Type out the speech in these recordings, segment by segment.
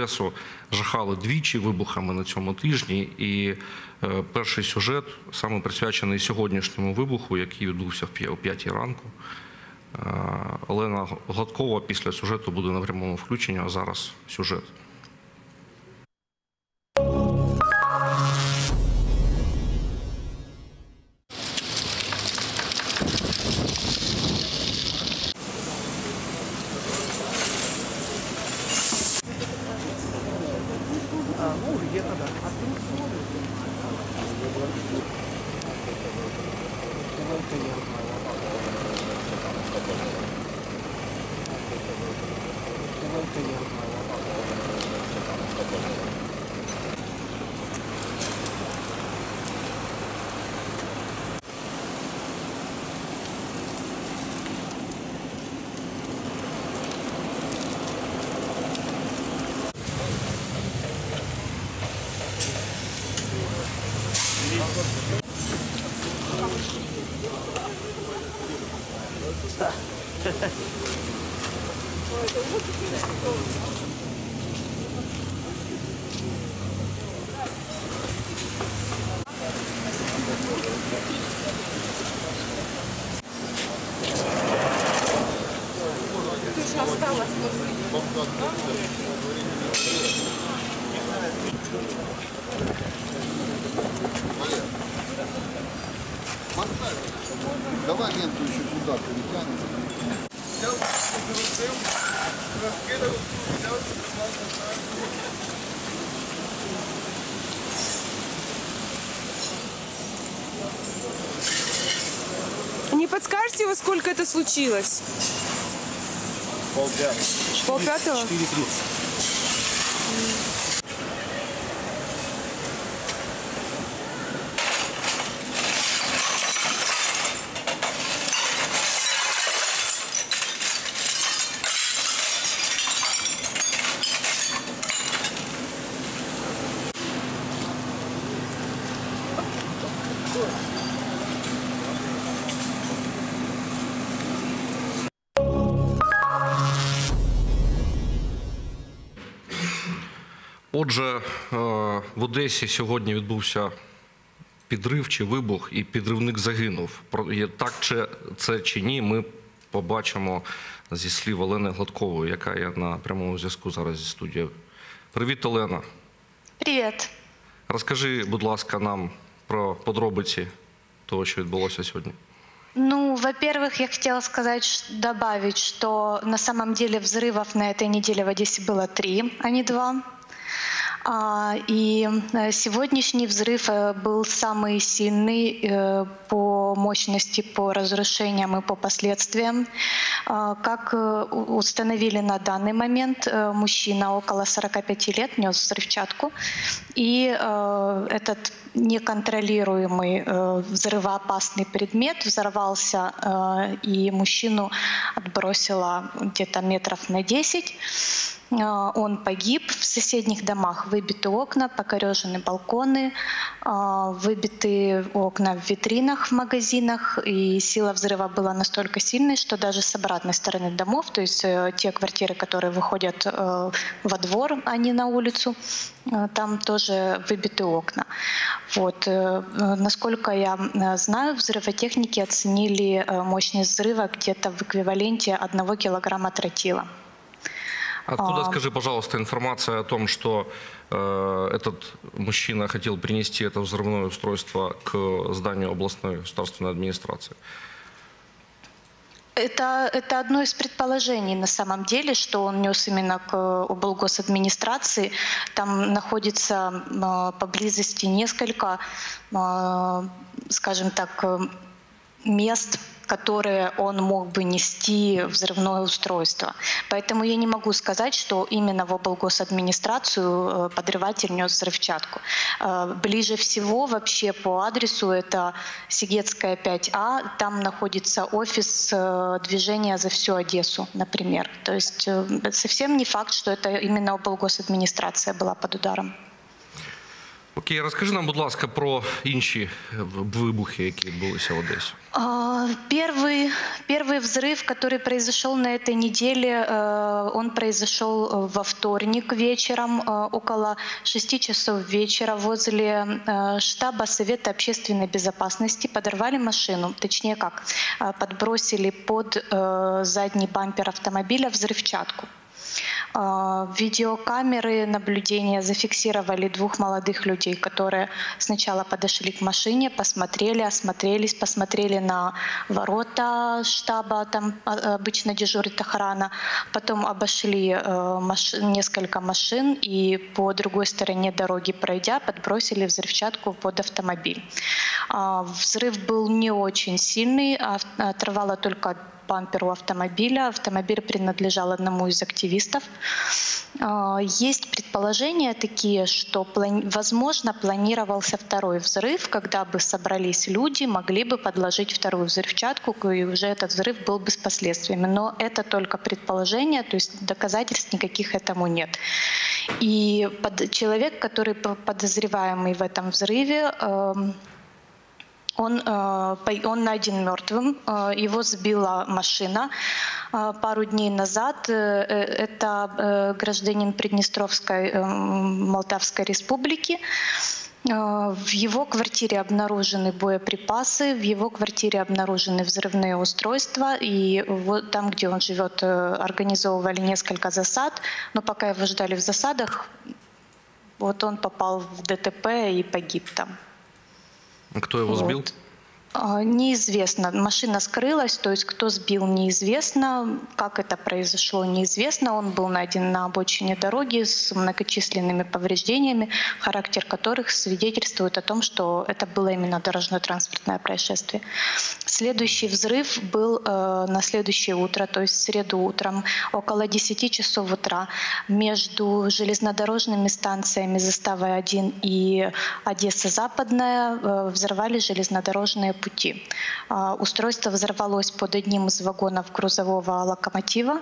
Одесу жахали двічі вибухами на цьому тижні. І е, перший сюжет саме присвячений сьогоднішньому вибуху, який відбувся о 5 ранку. Е, Олена Гладкова після сюжету буде на прямому включенні, а зараз сюжет. Давай ленту еще сюда перетянем. Не подскажете вы, сколько это случилось? Полпятого. Полпятого? 4.30. Отже, е, в Одесі сьогодні відбувся підрив чи вибух, і підривник загинув. Про- є Так чи це чи ні, ми побачимо зі слів Олени Гладкової, яка є на прямому зв'язку зараз зі студією. Привіт, Олена. Привет. Розкажи, будь ласка, нам про подробиці того, що відбулося сьогодні. Ну, во-первых, я хотела сказать, ш- добавить, что на самом деле взрывов на этой неделе в Одессе было три, а не два. А, И э, сегодняшний взрыв э, был самый сильный э, по мощности, по разрушениям и по последствиям. А, Как установили на данный момент, мужчина около 45 лет нес взрывчатку, и этот неконтролируемый взрывоопасный предмет взорвался, и мужчину отбросило где-то метров на 10. Э, Он погиб. В соседних домах выбиты окна, покорежены балконы, э, выбиты окна в витринах в магазинах. И сила взрыва была настолько сильной, что даже с обратной стороны домов, то есть э, те квартиры, которые выходят э, во двор, а не на улицу, э, там тоже выбиты окна. Вот. Насколько я знаю, взрывотехники оценили мощность взрыва где-то в эквиваленте 1 килограмма тротила. Откуда, А. скажи, пожалуйста, информация о том, что э, этот мужчина хотел принести это взрывное устройство к зданию областной государственной администрации? Это, это одно из предположений на самом деле, что он нес именно к облгосадминистрации. Там находится э, поблизости несколько, э, скажем так, э, мест, которые он мог бы нести взрывное устройство. Поэтому я не могу сказать, что именно в облгосадминистрацию э, подрыватель нес взрывчатку. Э, Ближе всего вообще по адресу это Сигетская 5А, там находится офис э, движения за всю Одессу, например. То есть совсем не факт, что это именно облгосадминистрация была под ударом. Окей, розкажи нам, будь ласка, про інші вибухи, які відбулися в Одесі. А, А, Первый, первый взрыв, который произошел на этой неделе, э, он произошел э, во вторник вечером, э, около 6 часов вечера возле э, штаба Совета общественной безопасности подорвали машину, точнее как, э, подбросили под э, задний бампер автомобиля взрывчатку. А, Видеокамеры наблюдения зафиксировали двух молодых людей, которые сначала подошли к машине, посмотрели, осмотрелись, посмотрели на ворота штаба, там а, обычно дежурит охрана, потом обошли э, маш- несколько машин и по другой стороне дороги пройдя подбросили взрывчатку под автомобиль. А, Взрыв был не очень сильный, оторвало только бамперу автомобиля. Автомобиль принадлежал одному из активистов. А, Есть предположения такие, что, возможно, планировался второй взрыв, когда бы собрались люди, могли бы подложить вторую взрывчатку, и уже этот взрыв был бы с последствиями. Но это только предположение, то есть доказательств никаких этому нет. И человек, который по- подозреваемый в этом взрыве, эм, он, э, он найден мертвым, э, его сбила машина э, пару дней назад. Это гражданин Приднестровской Молдавской республики. В его квартире обнаружены боеприпасы, в его квартире обнаружены взрывные устройства, и вот там, где он живет, организовывали несколько засад, но пока его ждали в засадах, вот он попал в ДТП и погиб там. Кто его сбил? Вот. А, Неизвестно. Машина скрылась, то есть кто сбил, неизвестно. Как это произошло, неизвестно. Он был найден на обочине дороги с многочисленными повреждениями, характер которых свидетельствует о том, что это было именно дорожно-транспортное происшествие. Следующий взрыв был э, на следующее утро, то есть в среду утром, около 10 часов утра, между железнодорожными станциями Заставой 1 и Одесса-Западная э, взорвали железнодорожные пути. А, Устройство взорвалось под одним из вагонов грузового локомотива.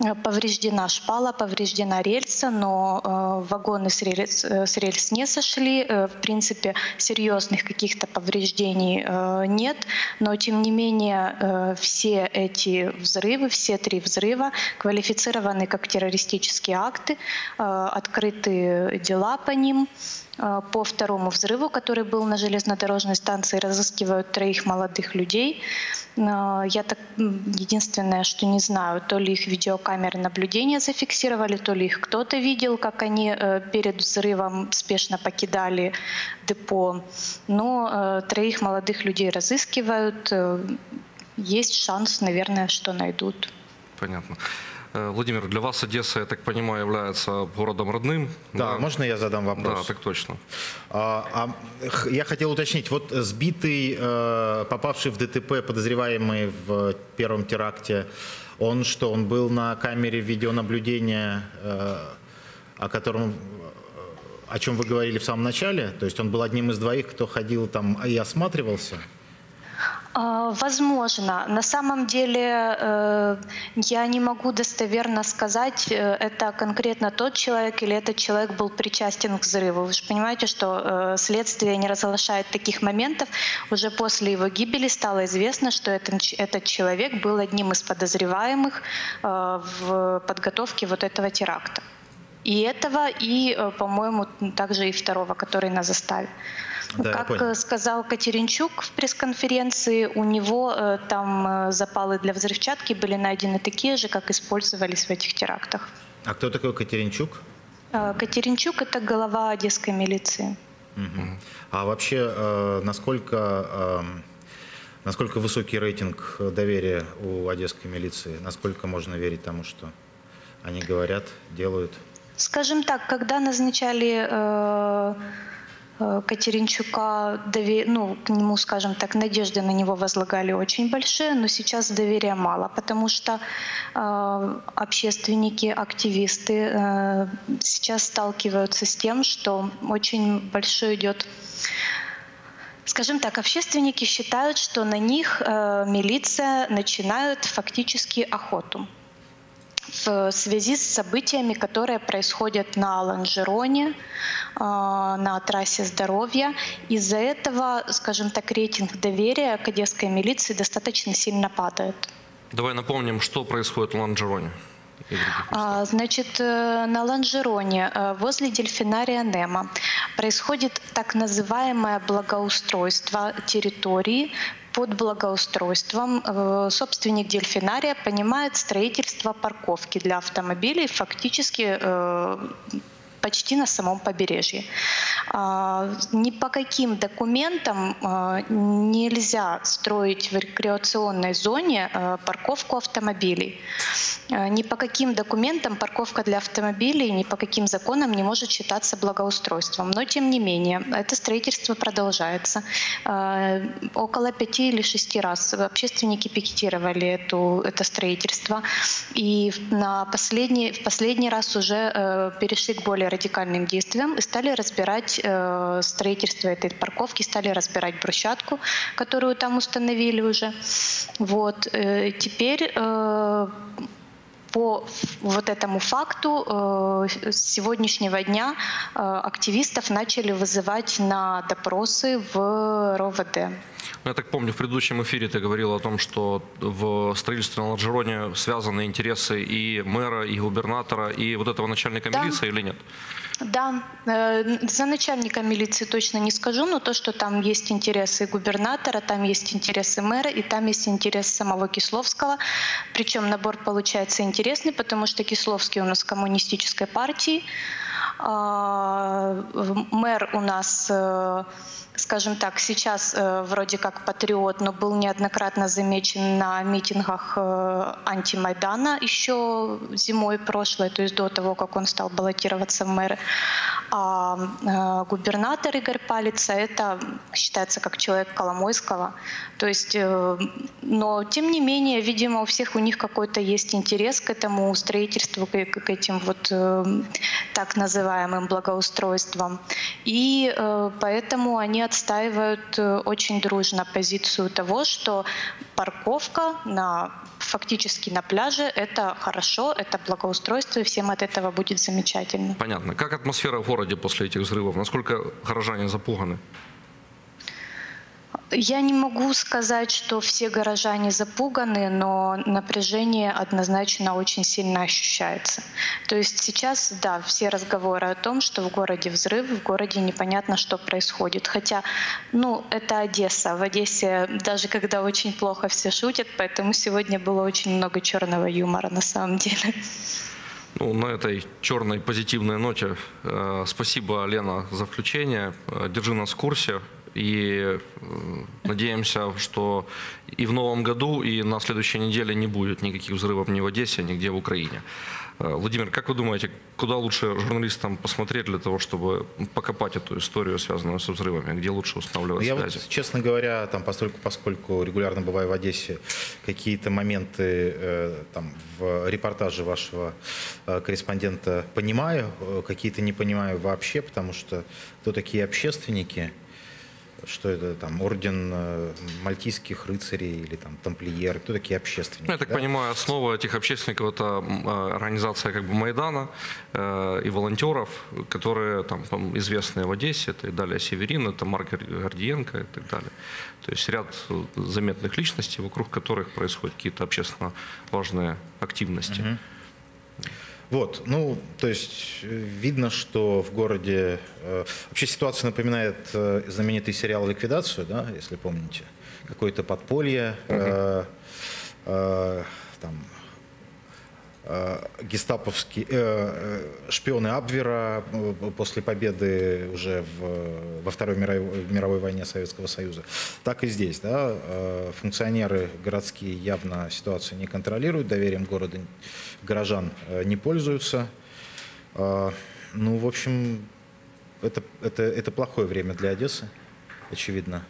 Э, Повреждена шпала, повреждена рельса, но э, вагоны с рельс, э, с рельс не сошли. В принципе, серьезных каких-то повреждений нет, но тем не менее все эти взрывы, все три взрыва квалифицированы как террористические акты, открыты дела по ним. Э, По второму взрыву, который был на железнодорожной станции, разыскивают троих молодых людей. Э, Я так единственное, что не знаю, то ли их видеокамеры наблюдения зафиксировали, то ли их кто-то видел, как они э, перед взрывом спешно покидали депо. Но э, троих молодых людей разыскивают. Э, Есть шанс, наверное, что найдут. Понятно. Э, Владимир, для вас Одесса, я так понимаю, является городом родным. Да, можно я задам Да, вопрос? так точно. А, а, я хотел уточнить, вот сбитый, э, попавший в ДТП, подозреваемый в первом теракте, он что, он был на камере видеонаблюдения, э, о котором, о чем вы говорили в самом начале? То есть он был одним из двоих, кто ходил там и осматривался? А, Возможно. На самом деле э, я не могу достоверно сказать, э, это конкретно тот человек или этот человек был причастен к взрыву. Вы же понимаете, что э, следствие не разглашает таких моментов. Уже после его гибели стало известно, что этот, человек был одним из подозреваемых в подготовке вот этого теракта. И этого, и, по-моему, также и второго, который на заставе. Да, я как э, сказал Катеринчук в пресс-конференции, у него э, там э, запалы для взрывчатки были найдены такие же, как использовались в этих терактах. А кто такой Катеринчук? Катеринчук — это глава одесской милиции. Мгм. А вообще, насколько, эм, насколько высокий рейтинг доверия у одесской милиции? Насколько можно верить тому, что они говорят, делают? Скажем так, когда назначали Катеринчука, дове- ну, к нему, скажем так, надежды на него возлагали очень большие, но сейчас доверия мало, потому что э, общественники, активисты э, сейчас сталкиваются с тем, что очень большой идет Скажем так, общественники считают, что на них э, милиция начинает фактически охоту. В связи с событиями, которые происходят на Ланжероне, а, на трассе здоровья. Из-за этого, скажем так, рейтинг доверия к одесской милиции достаточно сильно падает. Давай напомним, что происходит в Ланжероне. А, Значит, э, на Ланжероне, э, возле дельфинария Немо, происходит так называемое благоустройство территории. Под благоустройством. Э, собственник дельфинария понимает строительство парковки для автомобилей. Фактически э, почти на самом побережье. А, Ни по каким документам а, нельзя строить в рекреационной зоне а, парковку автомобилей. Ни по каким документам парковка для автомобилей, ни по каким законам не может считаться благоустройством. Но тем не менее, это строительство продолжается. Около пяти или шести раз общественники пикетировали эту, это строительство. И на последний, в последний раз уже э, перешли к более радикальным действиям и стали разбирать э, строительство этой парковки, стали разбирать брусчатку, которую там установили уже. Вот. э, Теперь э, по вот этому факту э, с сегодняшнего дня э, активистов начали вызывать на допросы в РОВД. Ну, Я так помню, в предыдущем эфире ты говорил о том, что в строительстве на Ланжероне связаны интересы и мэра, и губернатора, и вот этого начальника Да. милиции или нет? Да, э, за начальника милиции точно не скажу, но то, что там есть интересы губернатора, там есть интересы мэра, и там есть интерес самого Кисловского. Причем набор получается интересный, потому что Кисловский у нас коммунистической партии, а, в- мэр у нас, э, скажем так, сейчас э, вроде как патриот, но был неоднократно замечен на митингах э, антимайдана еще зимой прошлой, то есть до того, как он стал баллотироваться в мэры. А э, губернатор Игорь Палица это считается как человек Коломойского. То есть, э, но тем не менее, видимо, у всех у них какой-то есть интерес к этому строительству, к, к этим вот э, так называемым благоустройствам. И э, поэтому они отстаивают э, очень дружно позицию того, что парковка на фактически на пляже это хорошо, это благоустройство, и всем от этого будет замечательно. Понятно. Как атмосфера в городе после этих взрывов? Насколько горожане запуганы? Я не могу сказать, что все горожане запуганы, но напряжение однозначно очень сильно ощущается. То есть сейчас, да, все разговоры о том, что в городе взрыв, в городе непонятно, что происходит. Хотя, ну, это Одесса. В Одессе даже когда очень плохо все шутят, поэтому сегодня было очень много черного юмора на самом деле. Ну, на этой черной позитивной ноте э, спасибо, Лена, за включение. Э, держи нас в курсе. И э, надеемся, что и в новом году, и на следующей неделе не будет никаких взрывов ни в Одессе, нигде в Украине. Э, Владимир, как вы думаете, куда лучше журналистам посмотреть для того, чтобы покопать эту историю, связанную со взрывами? Где лучше устанавливать Я связи? вот, честно говоря, там, поскольку, поскольку регулярно бываю в Одессе, какие-то моменты э, там, в репортаже вашего э, корреспондента понимаю, э, какие-то не понимаю вообще, потому что кто такие общественники, что это там орден э, мальтийских рыцарей или там тамплиеры, кто такие общественники? Ну, я так да? понимаю, основа этих общественников это э, организация как бы Майдана э, и волонтеров, которые там известные в Одессе, это и далее Северин, это Марк Гор- Гордиенко и так далее. То есть ряд э, заметных личностей, вокруг которых происходят какие-то общественно важные активности. Вот, ну, то есть э, видно, что в городе... э, вообще ситуация напоминает э, знаменитый сериал «Ликвидацию», да, если помните. Какое-то подполье, э, э, там, гестаповские э, э, шпионы Абвера э, после победы уже в, во Второй мировой, мировой войне Советского Союза. Так и здесь. Да, э, функционеры городские явно ситуацию не контролируют, доверием города горожан э, не пользуются. Э, Ну, в общем, это, это, это плохое время для Одессы, очевидно.